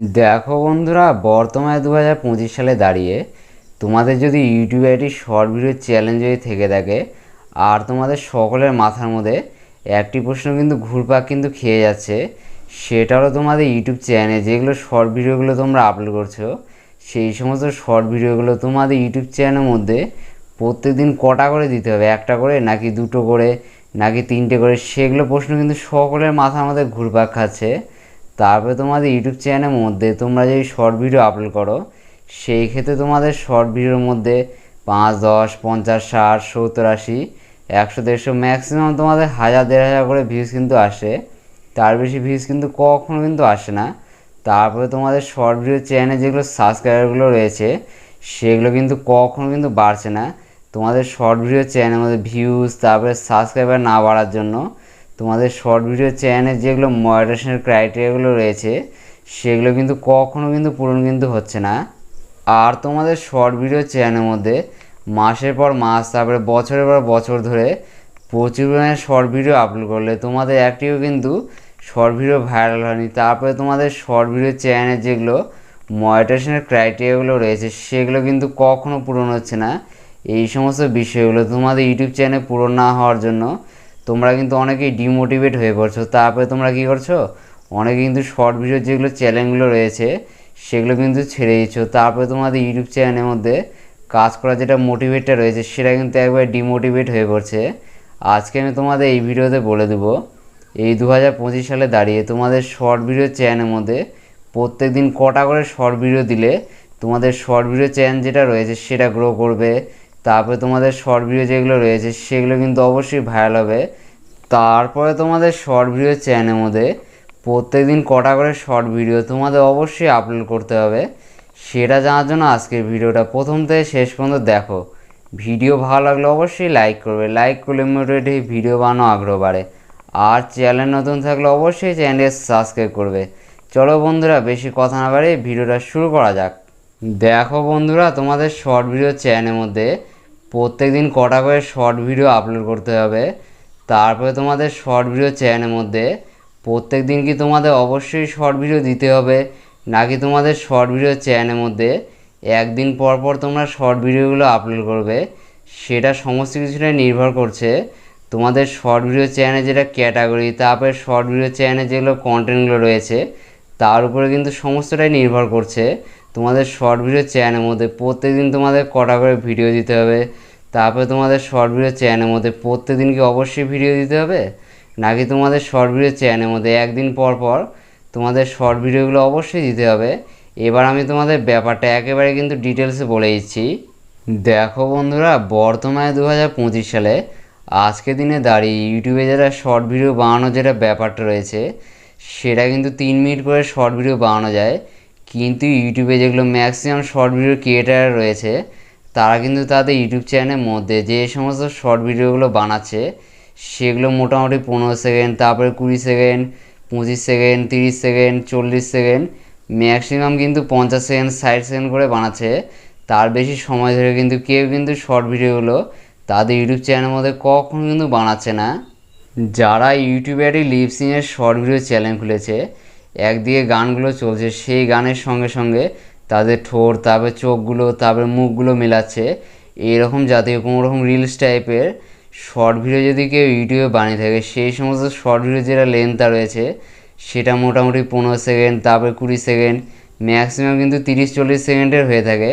দেখো বন্ধুরা, বর্তমানে দু হাজার পঁচিশ সালে দাঁড়িয়ে তোমাদের যদি ইউটিউবে একটি শর্ট ভিডিও চ্যালেঞ্জ যদি থেকে থাকে আর তোমাদের সকলের মাথার মধ্যে একটি প্রশ্ন কিন্তু ঘুরপাক কিন্তু খেয়ে যাচ্ছে সেটা হলো তোমাদের ইউটিউব চ্যানেলে যেগুলো শর্ট ভিডিওগুলো তোমরা আপলোড করছ, সেই সমস্ত শর্ট ভিডিওগুলো তোমাদের ইউটিউব চ্যানেলের মধ্যে প্রত্যেকদিন কটা করে দিতে হবে? একটা করে নাকি দুটো করে নাকি তিনটে করে? সেগুলো প্রশ্ন কিন্তু সকলের মাথার মধ্যে ঘুরপাক খাচ্ছে। তারপরে তোমাদের ইউটিউব চ্যানেলের মধ্যে তোমরা যদি শর্ট ভিডিও আপলোড করো, সেই ক্ষেত্রে তোমাদের শর্ট ভিডিওর মধ্যে পাঁচ, দশ, পঞ্চাশ, ষাট, সত্তর, আশি, একশো, দেড়শো ম্যাক্সিমাম তোমাদের হাজার, দেড় হাজার করে ভিউজ কিন্তু আসে। তার বেশি ভিউজ কিন্তু কখনো কিন্তু আসে না। তারপরে তোমাদের শর্ট ভিডিও চ্যানেলে যেগুলো সাবস্ক্রাইবারগুলো রয়েছে, সেগুলো কিন্তু কখনো কিন্তু বাড়ছে না। তোমাদের শর্ট ভিডিও চ্যানেলের মধ্যে ভিউজ তারপরে সাবস্ক্রাইবার না বাড়ার জন্য তোমাদের শর্ট ভিডিও চ্যানেলের যেগুলো মডারেশনের ক্রাইটেরিয়াগুলো রয়েছে, সেগুলো কিন্তু কখনো কিন্তু পূরণ কিন্তু হচ্ছে না। আর তোমাদের শর্ট ভিডিও চ্যানেলের মধ্যে মাসের পর মাস, তারপরে বছরের পর বছর ধরে প্রচুর পরিমাণে শর্ট ভিডিও আপলোড করলে তোমাদের একটিও কিন্তু শর্ট ভিডিও ভাইরাল হয়নি। তারপরে তোমাদের শর্ট ভিডিও চ্যানেলের যেগুলো মনিটাইজেশনের ক্রাইটেরিয়াগুলো রয়েছে, সেগুলো কিন্তু কখনো পূরণ হচ্ছে না। এই সমস্ত বিষয়গুলো তোমাদের ইউটিউব চ্যানেল পূরণ না হওয়ার জন্য তোমরা কিন্তু অনেকেই ডিমোটিভেট হয়ে পড়ছো। তারপরে তোমরা কী করছ? অনেকে কিন্তু শর্ট ভিডিও যেগুলো চ্যানেলগুলো রয়েছে, সেগুলো কিন্তু ছেড়ে দিচ্ছ। তারপরে তোমাদের ইউটিউব চ্যানেলের মধ্যে কাজ করার যেটা মোটিভেটটা রয়েছে, সেটা কিন্তু একবার ডিমোটিভেট হয়ে পড়ছে। আজকে আমি তোমাদের এই ভিডিওতে বলে দেবো, এই দু হাজার পঁচিশ সালে দাঁড়িয়ে তোমাদের শর্ট ভিডিও চ্যানেলের মধ্যে প্রত্যেক দিন কটা করে শর্ট ভিডিও দিলে তোমাদের শর্ট ভিডিও চ্যানেল যেটা রয়েছে, সেটা গ্রো করবে। তারপরে তোমাদের শর্ট ভিডিও যেগুলো রয়েছে সেগুলো কিন্তু অবশ্যই ভাইরাল হবে। তারপরে তোমাদের শর্ট ভিডিও চ্যানেলের মধ্যে প্রত্যেক দিন কটা করে শর্ট ভিডিও তোমাদের অবশ্যই আপলোড করতে হবে। সেটা জানার জন্য আজকের ভিডিওটা প্রথম থেকে শেষ পর্যন্ত দেখো। ভিডিও ভালো লাগলে অবশ্যই লাইক করবে। লাইক করলে মোটিভেট এই ভিডিও বানানো আগ্রহ বাড়ে। আর চ্যানেল নতুন থাকলে অবশ্যই চ্যানেলকে সাবস্ক্রাইব করবে। চলো বন্ধুরা, বেশি কথা না বাড়ে ভিডিওটা শুরু করা যাক। দেখো বন্ধুরা, তোমাদের শর্ট ভিডিও চ্যানেলের মধ্যে প্রত্যেক দিন কটা করে শর্ট ভিডিও আপলোড করতে হবে। তারপরে তোমাদের শর্ট ভিডিও চ্যানেলের মধ্যে প্রত্যেক দিন কি তোমাদের অবশ্যই শর্ট ভিডিও দিতে হবে, নাকি তোমাদের শর্ট ভিডিও চ্যানেলের মধ্যে একদিন পর পর তোমরা শর্ট ভিডিওগুলো আপলোড করবে, সেটা সমস্ত কিছুটাই নির্ভর করছে তোমাদের শর্ট ভিডিও চ্যানেলে যেটা ক্যাটাগরি তারপরে শর্ট ভিডিও চ্যানেলে যেগুলো কন্টেন্টগুলো রয়েছে, তার উপরে কিন্তু সমস্তটাই নির্ভর করছে। তোমাদের শর্ট ভিডিও চ্যানেলের মধ্যে প্রত্যেকদিন তোমাদের কটা করে ভিডিও দিতে হবে? তারপরে তোমাদের শর্ট ভিডিও চ্যানেলের মধ্যে প্রত্যেকদিন কি অবশ্যই ভিডিও দিতে হবে? নাকি তোমাদের শর্ট ভিডিও চ্যানেলের মধ্যে একদিন পর পর তোমাদের শর্ট ভিডিওগুলো অবশ্যই দিতে হবে? এবার আমি তোমাদের ব্যাপারটা একেবারে কিন্তু ডিটেলসে বলে দিচ্ছি। দেখো বন্ধুরা, বর্তমানে দু হাজার পঁচিশ সালে আজকে দিনে দাঁড়িয়ে ইউটিউবে যারা শর্ট ভিডিও বানানোর যেটা ব্যাপারটা রয়েছে, সেটা কিন্তু তিন মিনিট করে শর্ট ভিডিও বানানো যায়। কিন্তু ইউটিউবে যেগুলো ম্যাক্সিমাম শর্ট ভিডিও ক্রিয়েটার রয়েছে, তারা কিন্তু তাদের ইউটিউব চ্যানেলের মধ্যে যে সমস্ত শর্ট ভিডিওগুলো বানাচ্ছে, সেগুলো মোটামুটি পনেরো সেকেন্ড, তারপরে কুড়ি সেকেন্ড, পঁচিশ সেকেন্ড, তিরিশ সেকেন্ড, চল্লিশ সেকেন্ড, ম্যাক্সিমাম কিন্তু পঞ্চাশ সেকেন্ড, ষাট সেকেন্ড করে বানাচ্ছে। তার বেশি সময় ধরে কিন্তু কেউ কিন্তু শর্ট ভিডিওগুলো তাদের ইউটিউব চ্যানেলের মধ্যে কখনো কিন্তু বানাচ্ছে না। যারা ইউটিউবে একটি লিপসিংয়ের শর্ট ভিডিও চ্যানেল খুলেছে একদিকে গানগুলো চলছে, সেই গানের সঙ্গে সঙ্গে তাদের ঠোঁট, তারপরে চোখগুলো, তারপরে মুখগুলো মেলাচ্ছে। এরকম জাতীয় কোনো রকম রিলস টাইপের শর্ট ভিডিও যদি কেউ ইউটিউবে বানিয়ে থাকে, সেই সমস্ত শর্ট ভিডিও যেটা লেন্থটা রয়েছে, সেটা মোটামুটি পনেরো সেকেন্ড তারপরে কুড়ি সেকেন্ড ম্যাক্সিমাম কিন্তু তিরিশ চল্লিশ সেকেন্ডের হয়ে থাকে।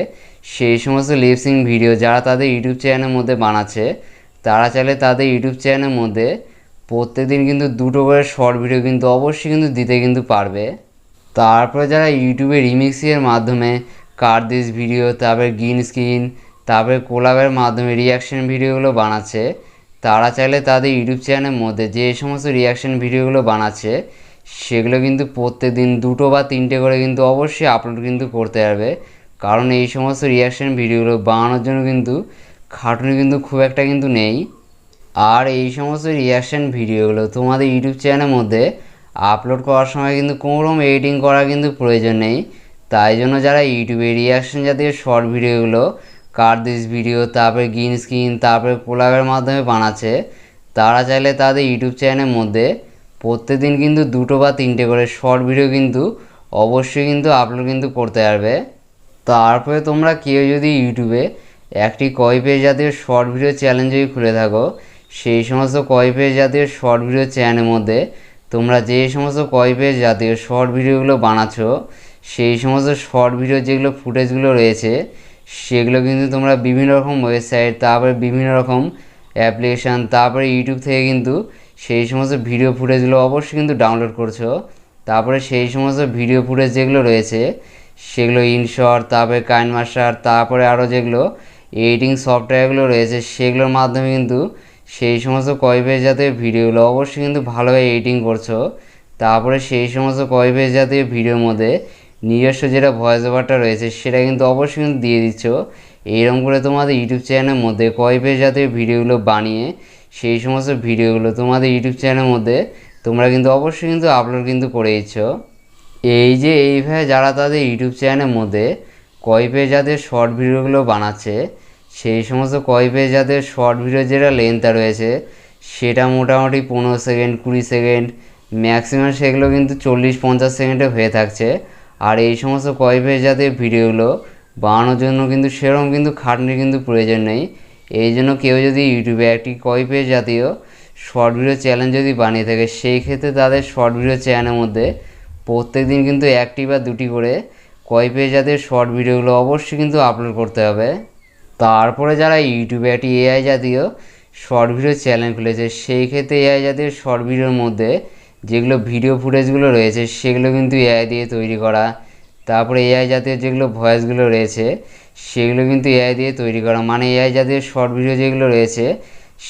সেই সমস্ত লিপসিং ভিডিও যারা তাদের ইউটিউব চ্যানেলের মধ্যে বানাচ্ছে, তারা চাইলে তাদের ইউটিউব চ্যানেলের মধ্যে প্রত্যেকদিন কিন্তু দুটো করে শর্ট ভিডিও কিন্তু অবশ্যই কিন্তু দিতে কিন্তু পারবে। তারপরে যারা ইউটিউবে রিমিক্সের মাধ্যমে কার্দিস ভিডিও তারপরে গ্রিন স্ক্রিন তারপরে কোলাবের মাধ্যমে রিয়াকশন ভিডিওগুলো বানাচ্ছে, তারা চাইলে তাদের ইউটিউব চ্যানেলের মধ্যে যে সমস্ত রিয়াকশন ভিডিওগুলো বানাচ্ছে, সেগুলো কিন্তু প্রত্যেক দিন দুটো বা তিনটে করে কিন্তু অবশ্যই আপলোড কিন্তু করতে পারবে। কারণ এই সমস্ত রিয়াকশন ভিডিওগুলো বানানোর জন্য কিন্তু খাটুনি কিন্তু খুব একটা কিন্তু নেই। আর এই সমস্ত রিয়াকশান ভিডিওগুলো তোমাদের ইউটিউব চ্যানেলের মধ্যে আপলোড করার সময় কিন্তু কোনোরকম এডিটিং করার কিন্তু প্রয়োজন নেই। তাই জন্য যারা ইউটিউবে রিয়াকশান জাতীয় শর্ট ভিডিওগুলো কার্দিস ভিডিও তারপরে গ্রিন স্ক্রিন তারপরে কোলাবের মাধ্যমে বানাচ্ছে, তারা চাইলে তাদের ইউটিউব চ্যানেলের মধ্যে প্রত্যেকদিন কিন্তু দুটো বা তিনটে করে শর্ট ভিডিও কিন্তু অবশ্যই কিন্তু আপলোড কিন্তু করতে পারবে। তারপরে তোমরা কেউ যদি ইউটিউবে একটি কয়পেজ জাতীয় শর্ট ভিডিও চ্যালেঞ্জ যদি খুলে থাকো সেই সমস্ত কয়পেজ জাতীয় শর্ট ভিডিও চ্যানেলের মধ্যে তোমরা যে সমস্ত কয়পেজ জাতীয় শর্ট ভিডিওগুলো বানাচ্ছ, সেই সমস্ত শর্ট ভিডিও যেগুলো ফুটেজগুলো রয়েছে, সেগুলো কিন্তু তোমরা বিভিন্ন রকম ওয়েবসাইট তারপরে বিভিন্ন রকম অ্যাপ্লিকেশান তারপরে ইউটিউব থেকে কিন্তু সেই সমস্ত ভিডিও ফুটেজগুলো অবশ্যই কিন্তু ডাউনলোড করছ। তারপরে সেই সমস্ত ভিডিও ফুটেজ যেগুলো রয়েছে, সেগুলো ইনশট তারপরে কাইন মাস্টার তারপরে আরও যেগুলো এডিটিং সফটওয়্যারগুলো রয়েছে, সেগুলোর মাধ্যমে কিন্তু সেই সমস্ত কয়পেজ জাতীয় ভিডিওগুলো অবশ্যই কিন্তু ভালোভাবে এডিটিং করছ। তারপরে সেই সমস্ত কয়পেজ জাতীয় ভিডিওর মধ্যে নিজস্ব যেটা ভয়েস ওভারটা রয়েছে সেটা কিন্তু অবশ্যই কিন্তু দিয়ে দিচ্ছ। এইরকম করে তোমাদের ইউটিউব চ্যানেলের মধ্যে কয়পেজ জাতীয় ভিডিওগুলো বানিয়ে সেই সমস্ত ভিডিওগুলো তোমাদের ইউটিউব চ্যানেলের মধ্যে তোমরা কিন্তু অবশ্যই কিন্তু আপলোড কিন্তু করে দিচ্ছ। এই যে এইভাবে যারা তাদের ইউটিউব চ্যানেলের মধ্যে কয়পেজ যাদের শর্ট ভিডিওগুলো বানাচ্ছে সেই সমস্ত কয়পেজ যাদের শর্ট ভিডিও যেটা লেন্থটা রয়েছে, সেটা মোটামুটি পনেরো সেকেন্ড কুড়ি সেকেন্ড ম্যাক্সিমাম সেগুলো কিন্তু চল্লিশ, পঞ্চাশ সেকেন্ডে হয়ে থাকছে। আর এই সমস্ত কয়পেজ জাতীয় ভিডিওগুলো বানানোর জন্য কিন্তু সেরকম কিন্তু খাটনির কিন্তু প্রয়োজন নেই। এই জন্য কেউ যদি ইউটিউবে একটি কয়পেজ জাতীয় শর্ট ভিডিও চ্যানেল যদি বানিয়ে থাকে, সেই ক্ষেত্রে তাদের শর্ট ভিডিও চ্যানেলের মধ্যে প্রত্যেক দিন কিন্তু একটি বা দুটি করে কয়পেজ জাতীয় শর্ট ভিডিওগুলো অবশ্যই কিন্তু আপলোড করতে হবে। তারপরে যারা ইউটিউবে একটি এআই জাতীয় শর্ট ভিডিও চ্যানেল খুলেছে, সেই ক্ষেত্রে এআই জাতীয় শর্ট ভিডিওর মধ্যে যেগুলো ভিডিও ফুটেজগুলো রয়েছে, সেগুলো কিন্তু এআই দিয়ে তৈরি করা। তারপরে এআই জাতীয় যেগুলো ভয়েসগুলো রয়েছে, সেগুলো কিন্তু এআই দিয়ে তৈরি করা। মানে এআই জাতীয় শর্ট ভিডিও যেগুলো রয়েছে,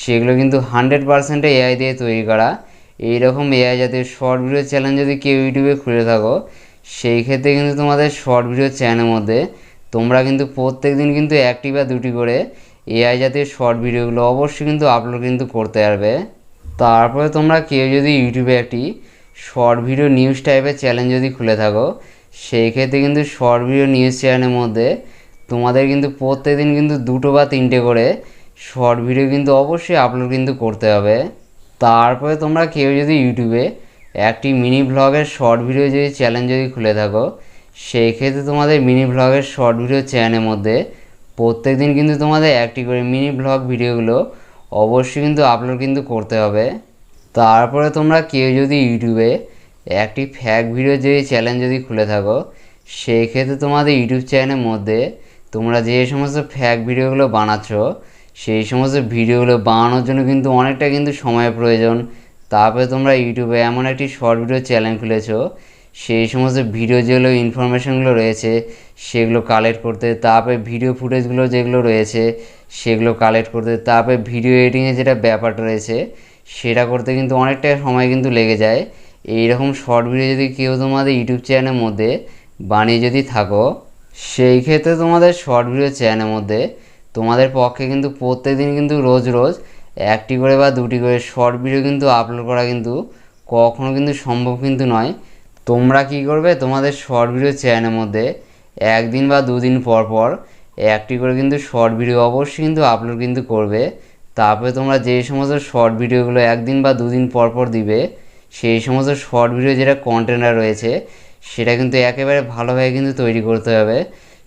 সেগুলো কিন্তু হান্ড্রেড পারসেন্টে এআই দিয়ে তৈরি করা। এইরকম এআই জাতীয় শর্ট ভিডিও চ্যানেল যদি কেউ ইউটিউবে খুলে থাকো, সেই ক্ষেত্রে কিন্তু তোমাদের শর্ট ভিডিও চ্যানেলের মধ্যে তোমরা কিন্তু প্রত্যেক দিন কিন্তু একটি বা দুটি করে এআই জাতীয় শর্ট ভিডিওগুলো অবশ্যই কিন্তু আপলোড কিন্তু করতে পারবে। তারপরে তোমরা কেউ যদি ইউটিউবে একটি শর্ট ভিডিও নিউজ টাইপের চ্যানেল যদি খুলে থাকো, সেই ক্ষেত্রে কিন্তু শর্ট ভিডিও নিউজ চ্যানেলের মধ্যে তোমাদের কিন্তু প্রত্যেক দিন কিন্তু দুটো বা তিনটে করে শর্ট ভিডিও কিন্তু অবশ্যই আপলোড কিন্তু করতে হবে। তারপরে তোমরা কেউ যদি ইউটিউবে একটি মিনি ভ্লগের শর্ট ভিডিও যদি চ্যানেল যদি খুলে থাকো সেই ক্ষেত্রে তোমাদের মিনি ভ্লগের শর্ট ভিডিও চ্যানেলের মধ্যে প্রত্যেক দিন কিন্তু তোমাদের একটি করে মিনি ভ্লগ ভিডিওগুলো অবশ্যই কিন্তু আপলোড কিন্তু করতে হবে। তারপরে তোমরা কেউ যদি ইউটিউবে একটি ফ্যাক ভিডিও যদি চ্যানেল যদি খুলে থাকো সেই ক্ষেত্রে তোমাদের ইউটিউব চ্যানেলের মধ্যে তোমরা যে সমস্ত ফ্যাক ভিডিওগুলো বানাচ্ছ, সেই সমস্ত ভিডিওগুলো বানানোর জন্য কিন্তু অনেকটা কিন্তু সময়ের প্রয়োজন। তারপরে তোমরা ইউটিউবে এমন একটি শর্ট ভিডিও চ্যানেল খুলেছো সেই সমস্ত ভিডিও যেগুলো ইনফরমেশনগুলো রয়েছে, সেগুলো কালেক্ট করতে, তারপরে ভিডিও ফুটেজগুলো যেগুলো রয়েছে, সেগুলো কালেক্ট করতে, তারপরে ভিডিও এডিটিংয়ে যেটা ব্যাপারটা রয়েছে, সেটা করতে কিন্তু অনেকটা সময় কিন্তু লেগে যায়। এই রকম শর্ট ভিডিও যদি কেউ তোমাদের ইউটিউব চ্যানেলের মধ্যে বানিয়ে যদি থাকো, সেই ক্ষেত্রে তোমাদের শর্ট ভিডিও চ্যানেলের মধ্যে তোমাদের পক্ষে কিন্তু প্রত্যেকদিন কিন্তু রোজ রোজ একটি করে বা দুটি করে শর্ট ভিডিও কিন্তু আপলোড করা কিন্তু কখনো কিন্তু সম্ভব কিন্তু নয়। তোমরা কি করবে? তোমাদের শর্ট ভিডিও চ্যানেলের মধ্যে একদিন বা দুদিন পর পর একটি করে কিন্তু শর্ট ভিডিও অবশ্যই কিন্তু আপলোড কিন্তু করবে। তারপরে তোমরা যে সমস্ত শর্ট ভিডিওগুলো একদিন বা দুদিন পর পর দিবে, সেই সমস্ত শর্ট ভিডিও যেটা কন্টেন্টার রয়েছে, সেটা কিন্তু একেবারে ভালোভাবে কিন্তু তৈরি করতে হবে।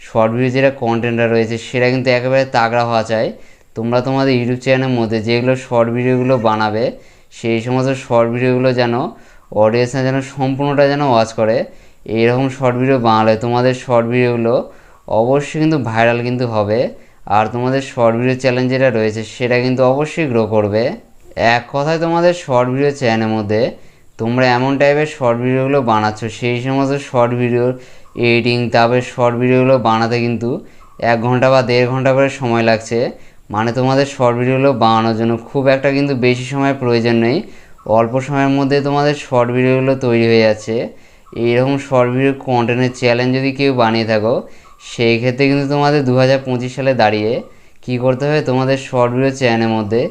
শর্ট ভিডিও যেটা কন্টেন্টার রয়েছে, সেটা কিন্তু একেবারে তাগড়া হওয়া চাই। তোমরা তোমাদের ইউটিউব চ্যানেলের মধ্যে যেগুলো শর্ট ভিডিওগুলো বানাবে, সেই সমস্ত শর্ট ভিডিওগুলো যেন অডিয়েন্সরা যেন সম্পূর্ণটা যেন ওয়াচ করে। এইরকম শর্ট ভিডিও বানালে তোমাদের শর্ট ভিডিওগুলো অবশ্যই কিন্তু ভাইরাল কিন্তু হবে। আর তোমাদের শর্ট ভিডিও চ্যালেঞ্জ যেটা রয়েছে, সেটা কিন্তু অবশ্যই গ্রো করবে। এক কথায় তোমাদের শর্ট ভিডিও চ্যানেলের মধ্যে তোমরা এমন টাইপের শর্ট ভিডিওগুলো বানাচ্ছ, সেই সমস্ত শর্ট ভিডিওর এডিটিং তারপরে শর্ট ভিডিওগুলো বানাতে কিন্তু এক ঘণ্টা বা দেড় ঘণ্টা করে সময় লাগছে। মানে তোমাদের শর্ট ভিডিওগুলো বানানোর জন্য খুব একটা কিন্তু বেশি সময় প্রয়োজন নেই। অল্প সময়ের মধ্যে তোমাদের শর্ট ভিডিওগুলো তৈরি হয়ে যাচ্ছে। এইরকম শর্ট ভিডিও কন্টেন্টের চ্যালেঞ্জ যদি কেউ বানিয়ে থাকো, সেই ক্ষেত্রে কিন্তু তোমাদের দু হাজার পঁচিশ সালে দাঁড়িয়ে কী করতে হবে? তোমাদের শর্ট ভিডিও চ্যানেলের মধ্যে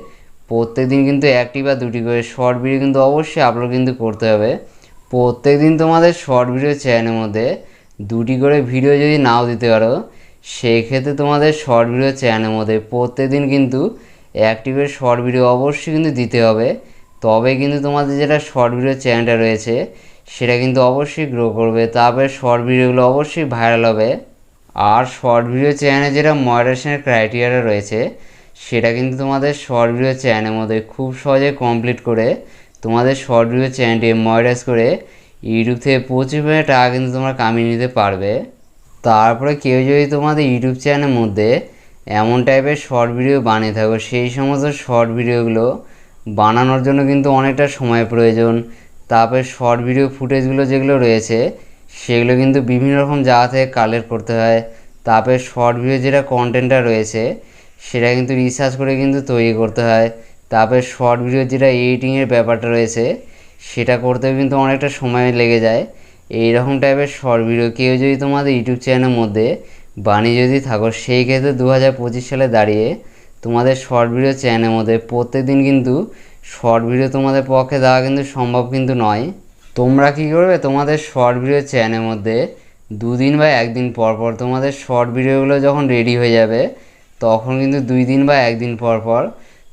প্রত্যেক দিন কিন্তু একটি বা দুটি করে শর্ট ভিডিও কিন্তু অবশ্যই আপলোড কিন্তু করতে হবে। প্রত্যেক দিন তোমাদের শর্ট ভিডিও চ্যানেলের মধ্যে দুটি করে ভিডিও যদি নাও দিতে পারো, সেই ক্ষেত্রে তোমাদের শর্ট ভিডিও চ্যানেলের মধ্যে প্রত্যেক দিন কিন্তু একটি করে শর্ট ভিডিও অবশ্যই কিন্তু দিতে হবে। তবে কিন্তু তোমাদের যেটা শর্ট ভিডিও চ্যানেলটা রয়েছে, সেটা কিন্তু অবশ্যই গ্রো করবে। তারপরে শর্ট ভিডিওগুলো অবশ্যই ভাইরাল হবে। আর শর্ট ভিডিও চ্যানেলে যেটা মডারেশনের ক্রাইটেরিয়া রয়েছে, সেটা কিন্তু তোমাদের শর্ট ভিডিও চ্যানেলের মধ্যে খুব সহজে কমপ্লিট করে, তোমাদের শর্ট ভিডিও চ্যানেলটি মডারাইজ করে ইউটিউব থেকে পঁচিশ মিনিট টাকা কিন্তু তোমরা কামিয়ে নিতে পারবে। তারপরে কেউ যদি তোমাদের ইউটিউব চ্যানেলের মধ্যে এমন টাইপের শর্ট ভিডিও বানিয়ে থাকো, সেই সমস্ত শর্ট ভিডিওগুলো বানানোর জন্য কিন্তু অনেকটা সময় প্রয়োজন। তারপরে শর্ট ভিডিও ফুটেজগুলো যেগুলো রয়েছে, সেগুলো কিন্তু বিভিন্ন রকম জায়গা থেকে কালেক্ট করতে হয়। তারপরে শর্ট ভিডিও যেটা কন্টেন্টটা রয়েছে, সেটা কিন্তু রিসার্চ করে কিন্তু তৈরি করতে হয়। তারপরে শর্ট ভিডিও যেটা এডিটিংয়ের ব্যাপারটা রয়েছে, সেটা করতেও কিন্তু অনেকটা সময় লেগে যায়। এই রকম টাইপের শর্ট ভিডিও কেউ যদি তোমাদের ইউটিউব চ্যানেলের মধ্যে বানিয়ে যদি থাকো, সেই ক্ষেত্রে দু হাজার পঁচিশ সালে দাঁড়িয়ে তোমাদের শর্ট ভিডিও চ্যানেলের মধ্যে প্রত্যেকদিন কিন্তু শর্ট ভিডিও তোমাদের পক্ষে দেওয়া কিন্তু সম্ভব কিন্তু নয়। তোমরা কি করবে? তোমাদের শর্ট ভিডিও চ্যানেলের মধ্যে দুদিন বা একদিন পর পর তোমাদের শর্ট ভিডিওগুলো যখন রেডি হয়ে যাবে, তখন কিন্তু দুই দিন বা একদিন পর পর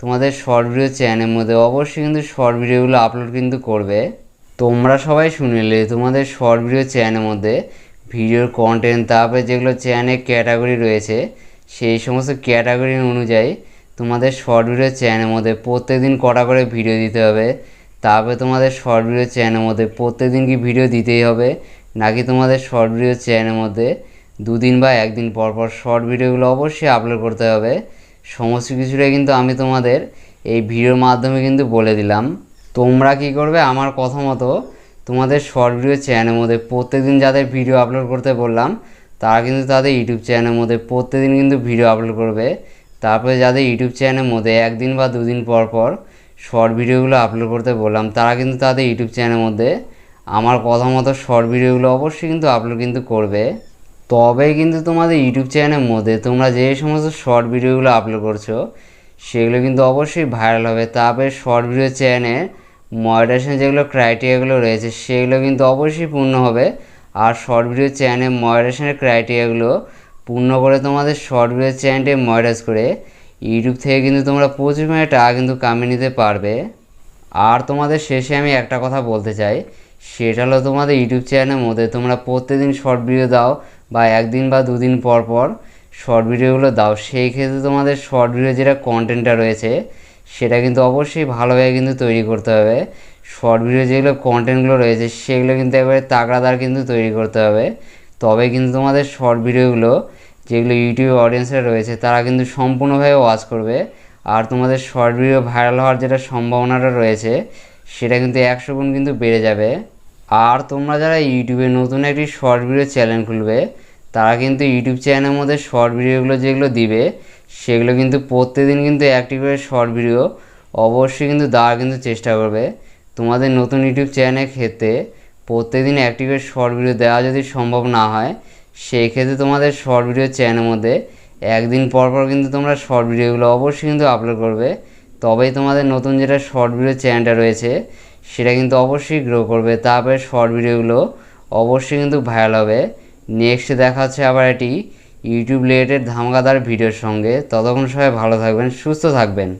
তোমাদের শর্ট ভিডিও চ্যানেলের মধ্যে অবশ্যই কিন্তু শর্ট ভিডিওগুলো আপলোড কিন্তু করবে। তোমরা সবাই শুনিলে তোমাদের শর্ট ভিডিও চ্যানেলের মধ্যে ভিডিওর কন্টেন্ট তারপরে যেগুলো চ্যানেলের ক্যাটাগরি রয়েছে সেই সমস্ত ক্যাটাগরি অনুযায়ী তোমাদের শর্ট ভিডিও চ্যানেলের মধ্যে প্রত্যেকদিন কটা করে ভিডিও দিতে হবে। তারপরে তোমাদের শর্ট ভিডিও চ্যানেলের মধ্যে প্রত্যেকদিন কি ভিডিও দিতেই হবে, নাকি তোমাদের শর্ট ভিডিও চ্যানেলের মধ্যে দুদিন বা একদিন পর পর শর্ট ভিডিওগুলো অবশ্যই আপলোড করতে হবে। সমস্ত কিছুটাই কিন্তু আমি তোমাদের এই ভিডিওর মাধ্যমে কিন্তু বলে দিলাম। তোমরা কি করবে? আমার কথা মতো তোমাদের শর্ট ভিডিও চ্যানেলের মধ্যে প্রত্যেকদিন যাদের ভিডিও আপলোড করতে বললাম তারা কিন্তু তাদের ইউটিউব চ্যানেলের মধ্যে প্রত্যেকদিন কিন্তু ভিডিও আপলোড করবে। তারপরে যাদের ইউটিউব চ্যানেলের মধ্যে একদিন বা দুদিন পর পর শর্ট ভিডিওগুলো আপলোড করতে বললাম, তারা কিন্তু তাদের ইউটিউব চ্যানেলের মধ্যে আমার কথা মতো শর্ট ভিডিওগুলো অবশ্যই কিন্তু আপলোড কিন্তু করবে। তবেই কিন্তু তোমাদের ইউটিউব চ্যানেলের মধ্যে তোমরা যে সমস্ত শর্ট ভিডিওগুলো আপলোড করছ, সেগুলো কিন্তু অবশ্যই ভাইরাল হবে। তারপরে শর্ট ভিডিও চ্যানেল মডারেশন যেগুলো ক্রাইটেরিয়াগুলো রয়েছে, সেগুলো কিন্তু অবশ্যই পূর্ণ হবে। আর শর্ট ভিডিও চ্যানেল মডারেশনের ক্রাইটেরিয়াগুলো পূর্ণ করে তোমাদের শর্ট ভিডিও চ্যানেলটি মডারাইজ করে ইউটিউব থেকে কিন্তু তোমরা প্রচুর মিনিট টাকা কিন্তু কামিয়ে নিতে পারবে। আর তোমাদের শেষে আমি একটা কথা বলতে চাই, সেটা হলো তোমাদের ইউটিউব চ্যানেলের মধ্যে তোমরা প্রত্যেকদিন শর্ট ভিডিও দাও বা একদিন বা দুদিন পর পর শর্ট ভিডিওগুলো দাও। সেই ক্ষেত্রে তোমাদের শর্ট ভিডিও যেটা কন্টেন্টটা রয়েছে, সেটা কিন্তু অবশ্যই ভালোভাবে কিন্তু তৈরি করতে হবে। শর্ট ভিডিও যেগুলো কন্টেন্টগুলো রয়েছে, সেগুলো কিন্তু একবারে তাগড়াদার কিন্তু তৈরি করতে হবে। তবে কিন্তু তোমাদের শর্ট ভিডিওগুলো যেগুলো ইউটিউব অডিয়েন্সরা রয়েছে, তারা কিন্তু সম্পূর্ণভাবে ওয়াচ করবে। আর তোমাদের শর্ট ভিডিও ভাইরাল হওয়ার যেটা সম্ভাবনাটা রয়েছে, সেটা কিন্তু একশো গুণ কিন্তু বেড়ে যাবে। আর তোমরা যারা ইউটিউবে নতুন একটি শর্ট ভিডিও চ্যানেল খুলবে, তারা কিন্তু ইউটিউব চ্যানেলের মধ্যে শর্ট ভিডিওগুলো যেগুলো দিবে, সেগুলো কিন্তু প্রত্যেকদিন কিন্তু একটি করে শর্ট ভিডিও অবশ্যই কিন্তু দেওয়ার কিন্তু চেষ্টা করবে। তোমাদের নতুন ইউটিউব চ্যানেলের ক্ষেত্রে প্রত্যেকদিন করে শর্ট ভিডিও দেওয়া যদি সম্ভব না হয় সেই ক্ষেত্রে তোমাদের শর্ট ভিডিও চ্যানেলের মধ্যে একদিন পর পর কিন্তু তোমরা শর্ট ভিডিওগুলো অবশ্যই কিন্তু আপলোড করবে। তবেই তোমাদের নতুন যেটা শর্ট ভিডিও চ্যানেলটা রয়েছে, সেটা কিন্তু অবশ্যই গ্রো করবে। তারপরে শর্ট ভিডিওগুলো অবশ্যই কিন্তু ভাইরাল হবে। নেক্সট দেখা হচ্ছে আবার এটি ইউটিউব রিলেটেড ধামাকাদার ভিডিওর সঙ্গে। ততক্ষণ সবাই ভালো থাকবেন, সুস্থ থাকবেন।